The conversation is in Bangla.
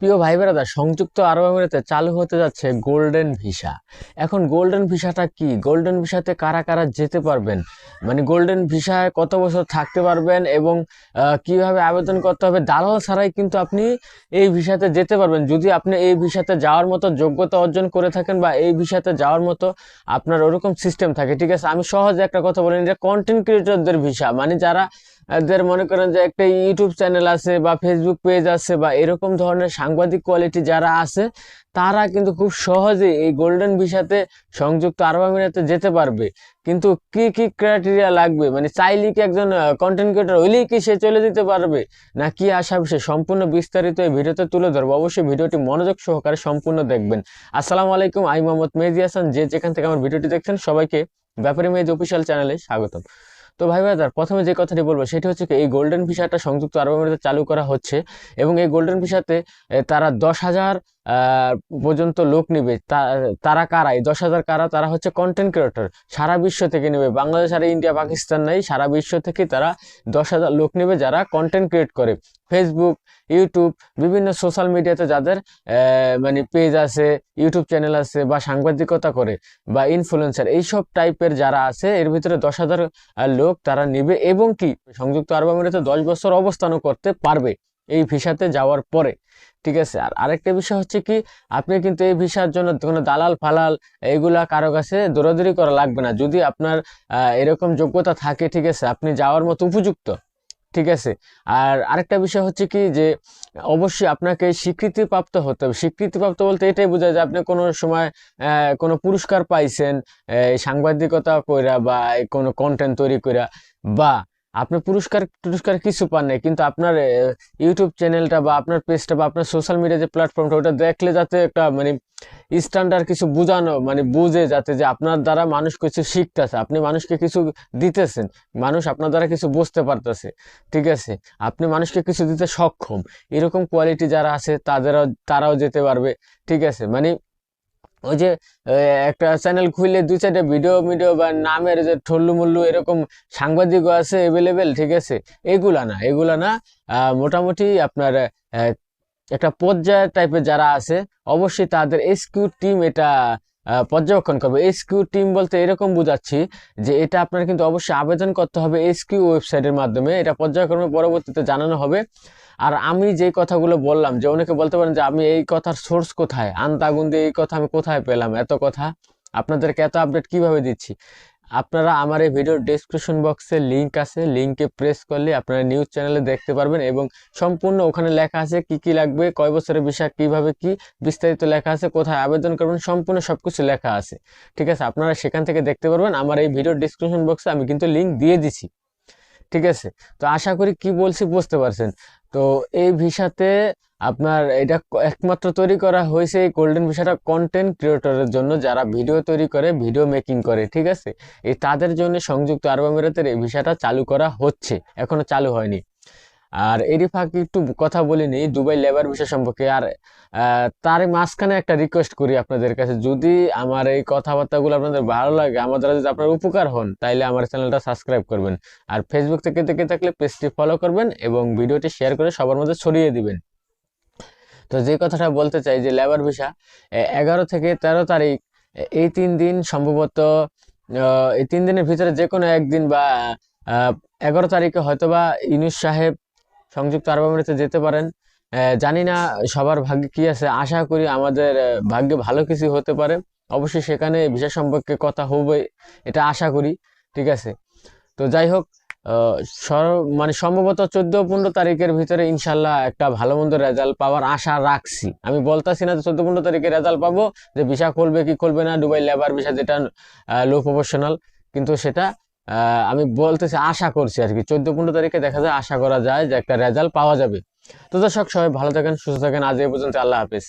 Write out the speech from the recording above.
প্রিয় ভাই বেড়াদা সংযুক্ত আরব আমিরাতে চালু হতে যাচ্ছে গোল্ডেন ভিসা। এখন গোল্ডেন ভিসাটা কি? গোল্ডেন ভিসাতে কারা কারা যেতে পারবেন? মানে গোল্ডেন ভিসায় কত বছর থাকতে পারবেন এবং কীভাবে আবেদন করতে হবে? দালাল ছাড়াই কিন্তু আপনি এই ভিসাতে যেতে পারবেন। যদি আপনি এই ভিসাতে যাওয়ার মতো যোগ্যতা অর্জন করে থাকেন বা এই ভিসাতে যাওয়ার মতো আপনার ওরকম সিস্টেম থাকে, ঠিক আছে? আমি সহজে একটা কথা বলি যে কন্টেন্ট ক্রিয়েটরদের ভিসা মানে যারা এদের মনে করেন যে একটা ইউটিউব চ্যানেল আছে বা ফেসবুক পেজ আছে বা এরকম ধরনের সাংবাদিক কোয়ালিটি যারা আছে, তারা কিন্তু খুব সহজে এই গোল্ডেন ভিসাতে সংযুক্ত আরব আমিরাতে যেতে পারবে। কিন্তু কি কি ক্রাইটেরিয়া লাগবে? মানে চাইলে কি একজন কন্টেন্ট ক্রিয়েটর হইলেই কি সে চলে যেতে পারবে? না কি আশা বিষয় সম্পূর্ণ বিস্তারিত এই ভিডিওতে তুলে ধরবো? অবশ্যই ভিডিওটি মনোযোগ সহকারে সম্পূর্ণ দেখবেন। আসসালামু আলাইকুম আই মোহাম্মদ মেহদি হাসান। যে যেখান থেকে আমার ভিডিওটি দেখছেন, সবাইকে ব্যাপারী মেজ অফিসিয়াল চ্যানেলে স্বাগতম। তো ভাই ভাইদার প্রথমে যে কথাটি বলব সেটি হচ্ছে এই গোল্ডেন ভিসাটা সংযুক্ত আরব আমিরাতে চালু করা হচ্ছে এবং এই গোল্ডেন ভিসাতে তারা দশ হাজার পর্যন্ত লোক নিবে। তারা কারা? এই দশ হাজার কারা? তারা হচ্ছে কন্টেন্ট ক্রিয়েটর সারা বিশ্ব থেকে নেবে। বাংলাদেশ আর ইন্ডিয়া, পাকিস্তান নাই। সারা বিশ্ব থেকে তারা দশ হাজার লোক নেবে যারা কন্টেন্ট ক্রিয়েট করে। ফেসবুক ইউটিউব বিভিন্ন সোশ্যাল মিডিয়াতে যাদের মানে পেজ আছে ইউটিউব চ্যানেল আছে বা সাংবাদিকতা করে বা ইনফ্লুয়েন্সার এইসব টাইপের যারা আছে, এর ভিতরে দশ হাজার লোক তারা নিবে এবং কি? সংযুক্ত আরব আমিরাতে দশ বছর অবস্থানও করতে পারবে। এই ভিসাতে যাওয়ার পরে, ঠিক আছে? আর আরেকটা বিষয় হচ্ছে কি, আপনি কিন্তু এই ভিসার জন্য কোনো দালাল ফালাল এগুলা কারও কাছে দৌড়াদৌড়ি করা লাগবে না। যদি আপনার এরকম যোগ্যতা থাকে, ঠিক আছে, আপনি যাওয়ার মতো উপযুক্ত, ঠিক আছে? আর আরেকটা বিষয় হচ্ছে কি যে, অবশ্যই আপনাকে স্বীকৃতিপ্রাপ্ত হতে হবে। স্বীকৃতিপ্রাপ্ত বলতে এটাই বোঝায় যে আপনি কোনো সময় কোনো পুরস্কার পাইছেন সাংবাদিকতা কইরা বা কোনো কন্টেন্ট তৈরি কইরা বা আপনি পুরস্কার, টুরস্কার কিছু পান নাই, কিন্তু আপনার ইউটিউব চ্যানেলটা বা আপনার পেজটা বা আপনার সোশ্যাল মিডিয়া যে প্ল্যাটফর্মটা ওটা দেখলে যাতে একটা মানে স্ট্যান্ডার্ড কিছু বোঝানো মানে বুঝে যাতে যে আপনার দ্বারা মানুষ কিছু শিখতেছে, আপনি মানুষকে কিছু দিতেছেন, মানুষ আপনার দ্বারা কিছু বুঝতে পারতেছে, ঠিক আছে? আপনি মানুষকে কিছু দিতে সক্ষম, এরকম কোয়ালিটি যারা আছে, তাদেরও, তারাও যেতে পারবে, ঠিক আছে? মানে ওই যে একটা চ্যানেল খুললে দুই চারটে ভিডিও মিডিও বা নামের যে ঠল্লু মল্লু এরকম সাংবাদিকও আছে এভেলেবেল ঠিক আছে? এগুলা না এগুলা না মোটামুটি আপনার একটা পর্যায় টাইপের যারা আছে, অবশ্যই তাদের এসকিউ টিম এটা পর্যবেক্ষণ করবে। এসকিউ টিম বলতে এরকম বোঝাচ্ছি যে এটা আপনার কিন্তু অবশ্যই আবেদন করতে হবে এসকিউ ওয়েবসাইটের মাধ্যমে। এটা পর্যায়ক্রমে পরবর্তীতে জানানো হবে। আর আমি যে কথাগুলো বললাম, যে অনেকে বলতে পারেন যে আমি এই কথার সোর্স কোথায়? আন্তাগুন্দি, এই কথা আমি কোথায় পেলাম? এত কথা। আপনাদেরকে এত আপডেট কীভাবে দিচ্ছি? আপনারা আমার এই ভিডিওর ডেসক্রিপশন বক্সে লিংক আছে লিংকে প্রেস করলে আপনারা নিউজ চ্যানেলে দেখতে পারবেন এবং সম্পূর্ণ ওখানে লেখা আছে কি কি লাগবে, কয় বছরের বিষয়, কীভাবে কি, বিস্তারিত লেখা আছে, কোথায় আবেদন করবেন, সম্পূর্ণ সব কিছু লেখা আছে। ঠিক আছে, আপনারা সেখান থেকে দেখতে পারবেন, আমার এই ভিডিওর ডিসক্রিপশন বক্সে আমি কিন্তু লিংক দিয়ে দিছি। ঠিক আছে, তো আশা করি কি বলছি বুঝতে পারছেন। তো এই ভিসাতে আপনার এটা একমাত্র তৈরি করা হয়েছে এই গোল্ডেন ভিসাটা কন্টেন্ট ক্রিয়েটরের জন্য যারা ভিডিও তৈরি করে ভিডিও মেকিং করে, ঠিক আছে? এই তাদের জন্য সংযুক্ত আরব আমিরাতের এই ভিসাটা চালু করা হচ্ছে, এখনও চালু হয়নি। আর এরই ফাঁকে একটু কথা বলিনি দুবাই লেবার ভিসা সম্পর্কে। আর তার মাঝখানে একটা রিকোয়েস্ট করি আপনাদের কাছে। যদি আমার এই কথাবার্তাগুলো আপনাদের ভালো লাগে, আমার দ্বারা যদি আপনার উপকার হন, তাইলে আমার চ্যানেলটা সাবস্ক্রাইব করবেন। আর ফেসবুক থেকে দেখে থাকলে পেজটি ফলো করবেন এবং ভিডিওটি শেয়ার করে সবার মধ্যে ছড়িয়ে দিবেন। তো যে কথাটা বলতে চাই যে লেবার ভিসা এগারো থেকে তেরো তারিখ এই তিন দিন সম্ভবত এই তিন দিনের ভিতরে যে কোনো একদিন বা এগারো তারিখে হয়তোবা ইউনুস সাহেব সংযুক্ত আরব আমিরাতে যেতে পারেন। জানি না সবার ভাগ্যে কি আছে। আশা করি আমাদের ভাগ্যে ভালো কিছু হতে পারে। অবশ্যই সেখানে ভিসা সম্পর্কে কথা হবে, এটা আশা করি, ঠিক আছে? তো যাই হোক মানে সম্ভবত চোদ্দ পনেরো তারিখের ভিতরে ইনশাল্লাহ একটা ভালো মন্দ রেজাল্ট পাওয়ার আশা রাখছি। আমি বলতাছি না যে চোদ্দ পনেরো তারিখে রেজাল্ট পাবো, যে ভিসা খুলবে কি খুলবে না দুবাই লেবার ভিসা যেটা লো প্রফেশনাল কিন্তু সেটা আমি বলতেছি আশা করছি আর কি। চোদ্দ পনেরো তারিখে দেখা যায়, আশা করা যায় যে একটা রেজাল্ট পাওয়া যাবে। তো দর্শক, সবাই ভালো থাকেন, সুস্থ থাকেন। আজ এই পর্যন্ত আল্লাহ হাফিজ।